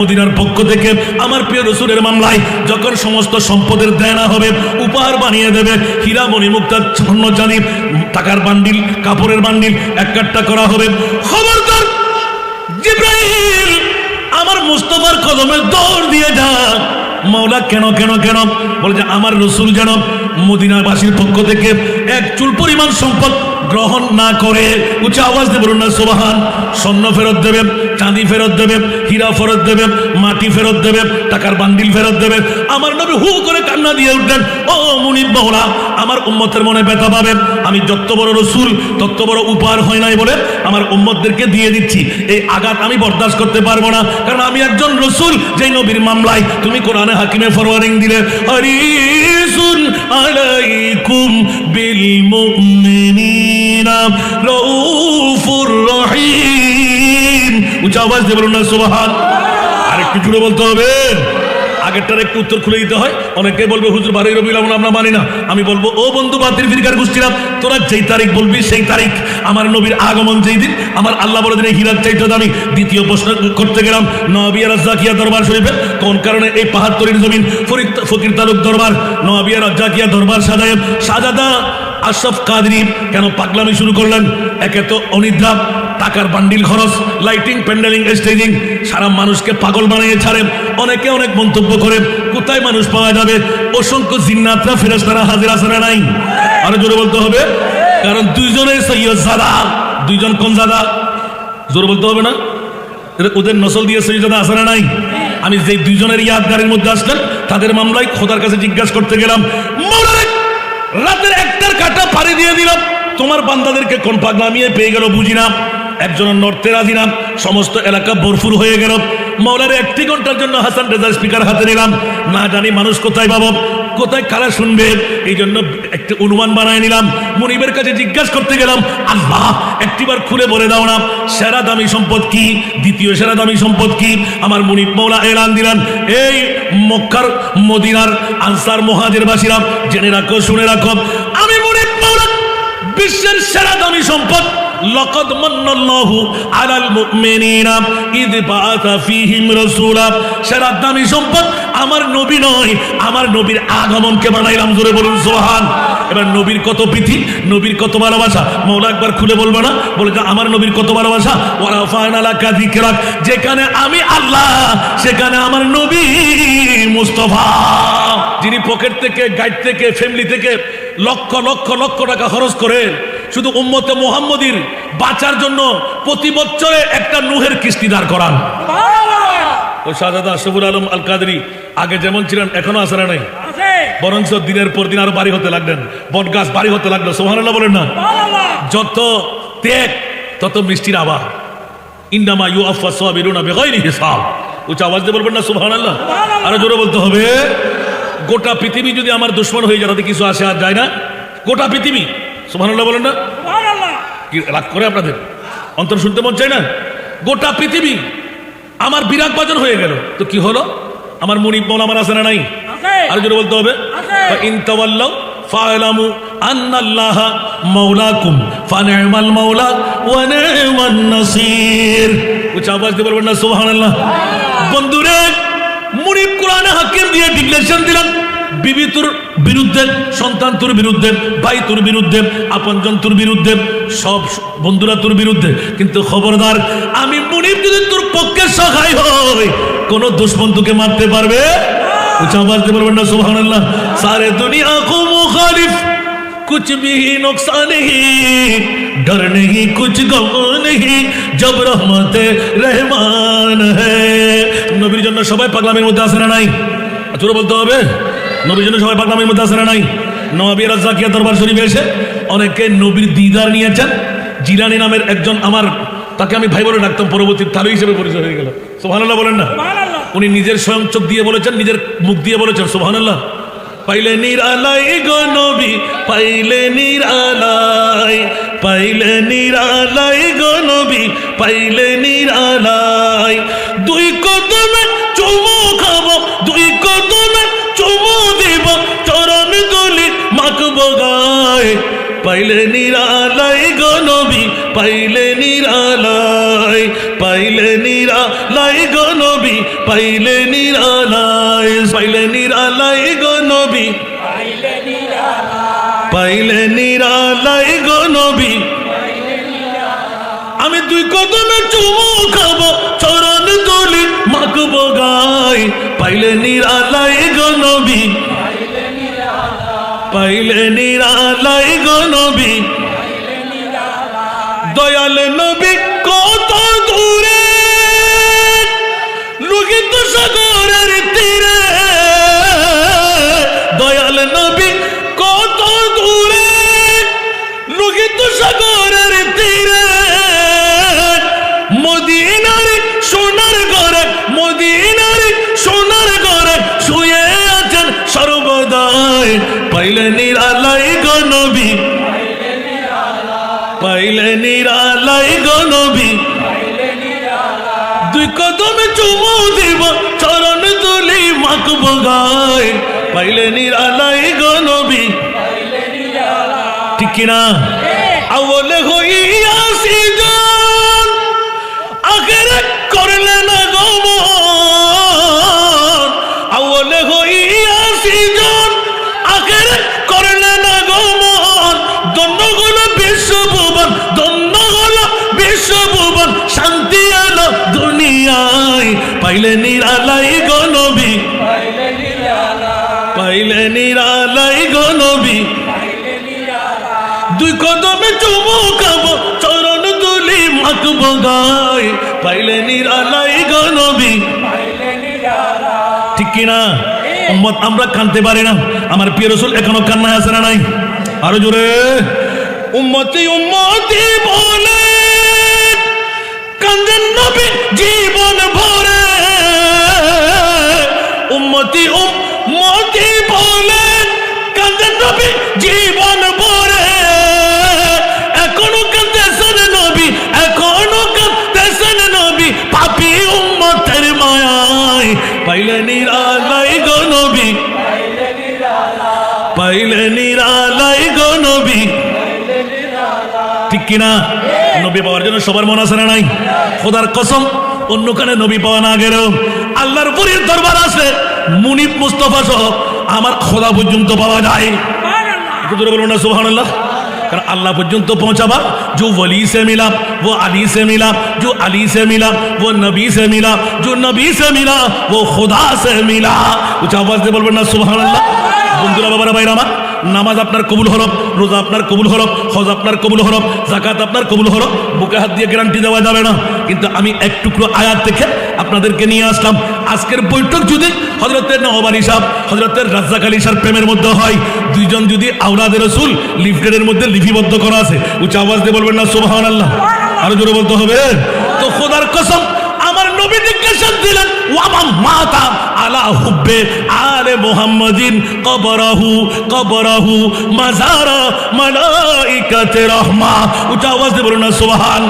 মদিনার পক্ষ থেকে আমার প্রিয় রসুলের মামলায় যখন সমস্ত সম্পদের দেনা হবে, উপহার বানিয়ে দেবে, হীরা মণিমুক্তা স্বর্ণ চাঁদি, টাকার বান্ডিল, কাপড়ের বান্ডিল এক কাট্টা করা হবে। খবরদার জিব্রাইল, আমার মুস্তফার কদমে দৌড় দিয়ে যা মাওলা কেন কেন কেন? বলে যে, আমার রসুল যেন মদিনাবাসীর পক্ষ থেকে এক চুল পরিমাণ সম্পদ গ্রহণ না করে উচ্চ আওয়াজ বলুন না, সোবাহান। স্বর্ণ ফেরত দেবে, চাঁদি ফেরত দেবে, হীরা ফেরত দেবে, মাটি ফেরত দেবে, টাকার বান্ডিল ফেরত দেবে। আমার নবী হু করে কান্না দিয়ে উঠলেন, ও মুনিব মহলা, আমার উম্মতের মনে ব্যথা পাবে। আমি যত বড় রসুল, তত বড় উপহার হয় নাই বলে আমার উম্মতদেরকে দিয়ে দিচ্ছি। এই আঘাত আমি বরদাস্ত করতে পারব না, কারণ আমি একজন রসুল, যেই নবীর মামলায় তুমি কোরআনে হাকিমে ফরওয়ারিং দিলে হরিসুন আলাইকুম বিল মুমিনিনা রউফুর রহিম। উচ্চ আওয়াজ দিয়ে বলুন না সুবহান। আরেকটু জুড়ে বলতে হবে। আগেরটার একটু উত্তর খুলে দিতে হয়। অনেকে বলবে, হুজুর, বারোই রবি আমরা মানি না। আমি বলব, ও বন্ধু বাতিল ফিরকার গোষ্ঠীরা, তোরা যেই তারিখ বলবি, সেই তারিখ। আমার নবীর আগমন যেই দিন, আমার আল্লাহ বলে দিন এই চাইতে দামি দ্বিতীয় প্রশ্ন করতে গেলাম। নবিয়া রাজ্জাকিয়া দরবার শরীফে কোন কারণে এই পাহাড়তরির জমিন ফকির তালুক দরবার নবিয়া রাজ্জাকিয়া দরবার সাজায় সাজাদা আশরাফ কাদরি কেন পাগলামি শুরু করলেন? একে তো অনিদ্রা, টাকার বান্ডিল খরচ লাইটিং প্যান্ডেলিং স্টেজিং সারা মানুষকে পাগল বানিয়ে ছাড়ে। অনেকে অনেক মন্তব্য করে, কোথায় মানুষ পাওয়া যাবে? অসংখ্য জিন্নাতরা ফেরেস্তারা হাজির আসে নাই? আরও জোরে বলতে হবে, কারণ দুইজনের সৈয়দ জাদা। দুইজন কোন জাদা? জোরে বলতে হবে না? ওদের নসল দিয়ে সৈয়দ আসে না নাই? আমি যে দুইজনের ইয়াদগারের মধ্যে আসলেন, তাদের মামলায় খোদার কাছে জিজ্ঞাসা করতে গেলাম রাতের কাটা পাড়ি দিয়ে দিলাম। তোমার বান্দাদেরকে কোন পাগলামিয়ে পেয়ে গেল বুঝি না? একজনের নর্তে রাজি সমস্ত এলাকা বরফুর হয়ে গেল। মৌলারে একটি ঘণ্টার জন্য হাসান রেজার স্পিকার হাতে নিলাম। না জানি মানুষ কোথায় পাবো, কোথায় কারা শুনবে এই জন্য একটি অনুমান বানায় নিলাম। মনিবের কাছে জিজ্ঞাসা করতে গেলাম, আল্লাহ, একটিবার খুলে বলে দাও না, সেরা দামি সম্পদ কি? দ্বিতীয় সেরা দামি সম্পদ কি? আমার মনিব মৌলা এলান দিলেন, এই মক্কার মদিনার আনসার মহাজের বাসীরা জেনে রাখো, শুনে রাখো। আমি মনিব মৌলা বিশ্বের সেরা দামি সম্পদ লকদ মান্নাল্লাহু আলাল মুমিনিনা ইদ বাআথা ফীহিম রাসূলা সেরা দামি সম্পদ আমার নবী নয়, আমার নবীর আগমনকে বানাইলাম, জোরে বলুন সুবহান। এবার নবীর কত প্রীতি, নবীর কত ভালোবাসা, মৌলা একবার খুলে বলব না? বলে আমার নবীর কত ভালোবাসা। ওরা ফায়নালা কাজী কেরাক যেখানে আমি আল্লাহ, সেখানে আমার নবী মুস্তফা। যিনি পকেট থেকে, গাইড থেকে ফ্যামিলি থেকে লক্ষ লক্ষ লক্ষ টাকা খরচ করে শুধু উম্মতে মোহাম্মদীর বাঁচার জন্য প্রতি বছরে একটা নুহের কিস্তি দাঁড় করান। ও শাহজাদা আশরফুল আলম আল কাদরি আগে যেমন ছিলেন এখনও আসারা নাই? বরঞ্চ দিনের পর দিন আরও বাড়ি হতে লাগলেন বট গাছ বাড়ি হতে লাগল সোহানাল্লাহ বলেন না? যত ত্যাগ তত মিষ্টির আবার ইন্দামা ইউ আফা সোয়াবিরুনা বেগয়নি হিসাব। উচ্চ আওয়াজ দিয়ে বলবেন না সুবহানাল্লাহ। আরও জোরে বলতে হবে। গোটা পৃথিবী যদি আমার দুশ্মন হয়ে যায় তাতে কিছু আসে আর যায় না? গোটা পৃথিবী। সুবহানাল্লাহ বলেন না? কি রাগ করে আপনাদের? অন্তর শুনতে মন চায় না? গোটা পৃথিবী আমার বিরাট বাজন হয়ে গেল। তো কি হলো? আমার মনিব মন আমার আছে না নাই? আর জোরে বলতে হবে? ইন তাওয়াল্লাউ ফালামু আন্নাল্লাহ মাওলাকুম ফানিমাল মাওলা ওয়া নি'মান নাসির। উচ্চ আওয়াজ দিয়ে বলবেন না সুবহানাল্লাহ। বন্ধুরে মুনিব কোরআনে হাকিম দিয়ে ডিক্লেরেশন দিলাম বিবি তোর বিরুদ্ধে সন্তান তোর বিরুদ্ধে ভাই তোর বিরুদ্ধে আপনজন তোর বিরুদ্ধে সব বন্ধুরা তোর বিরুদ্ধে কিন্তু খবরদার আমি মুনিব যদি তোর পক্ষে সহায় হই কোন দুশ্মন তোকে মারতে পারবে উচ্চ আওয়াজ দিয়ে বলবেন না সুবহানাল্লাহ সারে দুনিয়া কো মুখালিফ कुछ भी नुकसान नहीं डर नहीं कुछ गम नहीं जब रहमत रहमान है নবীর জন্য সবাই পাগলামের মধ্যে আসে না নাই চুরো বলতে হবে নবীর জন্য সবাই পাগলামের মধ্যে আসে না নাই? নবী রাজাকিয়া দরবার শরীফে এসে অনেকে নবীর দিদার নিয়েছেন। জিরানি নামের একজন আমার তাকে আমি ভাই বলে ডাকতাম পরবর্তী তালু হিসেবে পরিচয় হয়ে গেল। সোহানাল্লাহ বলেন না? উনি নিজের স্বয়ং চোখ দিয়ে বলেছেন নিজের মুখ দিয়ে বলেছেন সোহানাল্লাহ পাইলে নিরালাই গো নবী পাইলে নিরালাই পাইলে নিরালাই গো নবী পাইলে নিরালাই দুই কদমে পাইলে নিরালাই গো নবী, পাইলে নিরালাই পাইলে নিরালাই গো নবী, পাইলে নিরালাই পাইলে নিরালাই গো নবী, পাইলে নিরালাই গো নবী। আমি দুই কদমে চুমু খাব, চরণ তুলি মাখবো গাই পাইলে নিরালাই গো নবী। পাইলে নিরালাই গো নবী। দয়াল নবী কত দূরে। লুকিত সাগরের তীরে। দয়াল নবী কত দূরে। লুকিত সাগরের তীরে। মদিনার সোনার ঘরে, মদিনার সোনার ঘরে শুয়ে আছেন সর্বদাই। পাইলে নিরালাই গো নবী। পাইলে নিরালাই গো নবী। দুই কদমে চুমু দিব চরণ তুলি মাকব গায়। পাইলে নিরালাই গো নবী। ঠিক কিনা? আওলে হইয়াছি পাইলে নিরালাই গো নবী। পাইলে নিরালাই। গো নবী। দুই কদমে চুমু খাব চরণ তুলি মাখব গায়। পাইলে নিরালাই গো নবী। ঠিক কিনা? উম্মত আমরা কানতে পারি না। আমার প্রিয় রসুল এখনও কান্নায় আছে না নাই? আরও জোরে। উম্মতি উম্মতি বলে কান্দেন নবী জীবন ভরে। উম্মতি উম্মতি বলে কান্দেন নবী, জীবন ভরে। এখনও কান্দেছেন নবী, এখনও কান্দেছেন নবী, পাপি উম্মতের মায়ায়। পাইলে নিরালাই গো নবী। পাইলে নিরালাই গো নবী। ঠিক কিনা? নবী পাওয়ার জন্য সবার মন আছে না নাই? খোদার কসম, অন্যখানে নবী পাওয়া না গেলেও আল্লাহর পুরীর দরবার আছে। মুনিব মুস্তফা সহ আমার খোদা পর্যন্ত পাওয়া যায়। বলুন না সুবহানাল্লাহ? কারণ আল্লাহ পর্যন্ত পৌঁছাবা जो वली সে মিলাম ও আলী সে মিলাম जो আলী সে মিলাম ও নবী সে মিলাম जो নবী সে मिला ও खुदा সে মিলা। উচ্চ আওয়াজ দিয়ে বলবেন না সুবহানাল্লাহ? বন্ধুরা বাবারা ভাইরা আমার নামাজ আপনার কবুল হরফ রোজা আপনার কবুল হরফ হজ আপনার কবুল হরফ জাকাত আপনার কবুল হরফ বুকে হাত দিয়ে গ্যারান্টি দেওয়া যাবে না। কিন্তু আমি এক টুকরো আয়াত থেকে আপনাদেরকে নিয়ে আসলাম। আজকের বৈঠক যদি হজরতের নওয়াব সাহ হজরতের রাজ্জাক আলী সার প্রেমের মধ্যে হয় দুইজন যদি আওলাদের রসুল লিফটেডের মধ্যে লিপিবদ্ধ করা আছে উচ্চ আওয়াজ দিয়ে বলবেন না সোহান আল্লাহ আরও জোরে বলতে হবে। তো খোদার কসম আমার নবী জিজ্ঞাসা দিলেন ওয়াবা মাতা আলা হুব্বে আলে মুহাম্মাদিন কবরাহু কবরাহু মাজারা মালাইকাতে রহমা। উচ্চ আওয়াজ দিয়ে বলুন না সুবহান